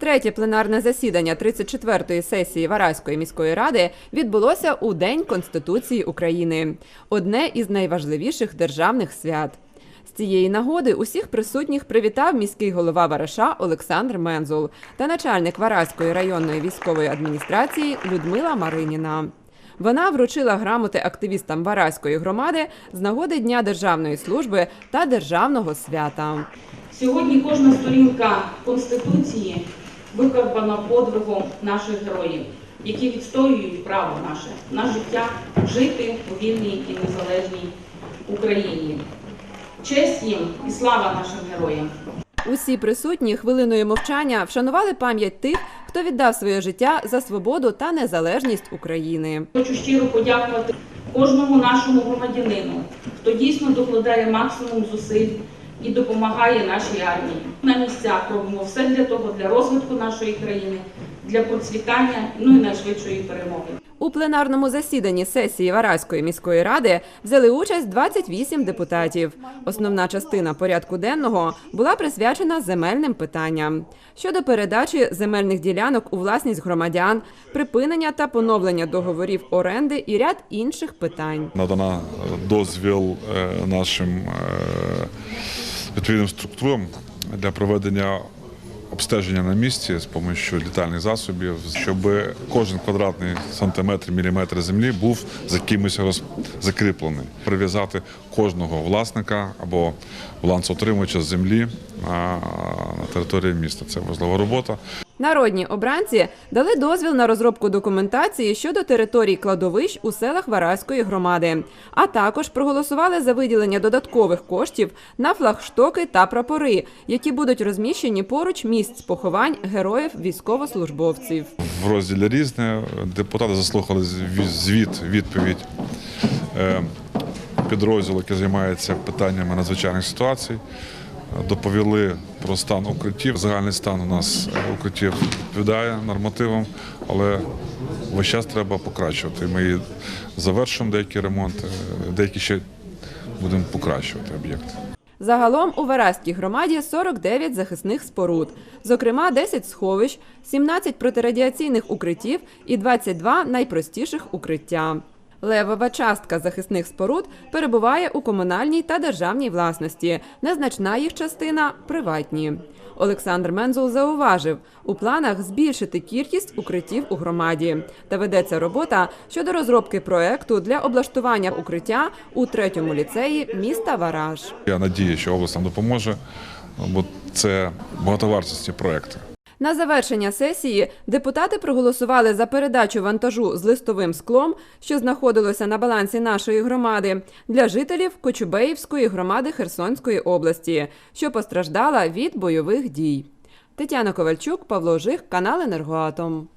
Третє пленарне засідання 34-ї сесії Вараської міської ради відбулося у День Конституції України, одне із найважливіших державних свят. З цієї нагоди усіх присутніх привітав міський голова Вараша Олександр Мензул та начальник Вараської районної військової адміністрації Людмила Мариніна. Вона вручила грамоти активістам Вараської громади з нагоди Дня державної служби та державного свята. Сьогодні кожна сторінка Конституції викарбана подвигом наших героїв, які відстоюють право наше на життя жити у вільній і незалежній Україні. Честь їм і слава нашим героям! Усі присутні хвилиною мовчання вшанували пам'ять тих, хто віддав своє життя за свободу та незалежність України. Хочу щиро подякувати кожному нашому громадянину, хто дійсно докладає максимум зусиль і допомагає нашій армії. На місцях робимо все для того, для розвитку нашої країни, для процвітання, ну і найшвидшої перемоги. У пленарному засіданні сесії Вараської міської ради взяли участь 28 депутатів. Основна частина порядку денного була присвячена земельним питанням щодо передачі земельних ділянок у власність громадян, припинення та поновлення договорів оренди і ряд інших питань. надана дозвіл е, нашим е, відповідним структурам для проведення обстеження на місці з допомогою літальних засобів, щоб кожен квадратний сантиметр, міліметр землі був за кимось роз... закріплений. Прив'язати кожного власника або балансоутримувача землі на, на території міста. Це важлива робота. Народні обранці дали дозвіл на розробку документації щодо територій кладовищ у селах Вараської громади, а також проголосували за виділення додаткових коштів на флагштоки та прапори, які будуть розміщені поруч місць поховань героїв військовослужбовців. В розділі різне депутати заслухали зві- звіт, відповідь е, підрозділу, який займається питаннями надзвичайних ситуацій. Доповіли про стан укриттів. Загальний стан у нас укриттів відповідає нормативам, але весь час треба покращувати. Ми завершуємо деякі ремонти, деякі ще будемо покращувати об'єкти. Загалом у Вараській громаді 49 захисних споруд, зокрема 10 сховищ, 17 протирадіаційних укриттів і 22 найпростіших укриття. Левова частка захисних споруд перебуває у комунальній та державній власності, незначна їх частина приватні. Олександр Мензул зауважив, у планах збільшити кількість укриттів у громаді та ведеться робота щодо розробки проекту для облаштування укриття у третьому ліцеї міста Вараж. Я надію, що область нам допоможе, бо це багатовартісні проекти. На завершення сесії депутати проголосували за передачу вантажу з листовим склом, що знаходилося на балансі нашої громади, для жителів Кочубеївської громади Херсонської області, що постраждала від бойових дій. Тетяна Ковальчук, Павло Жих, канал Енергоатом.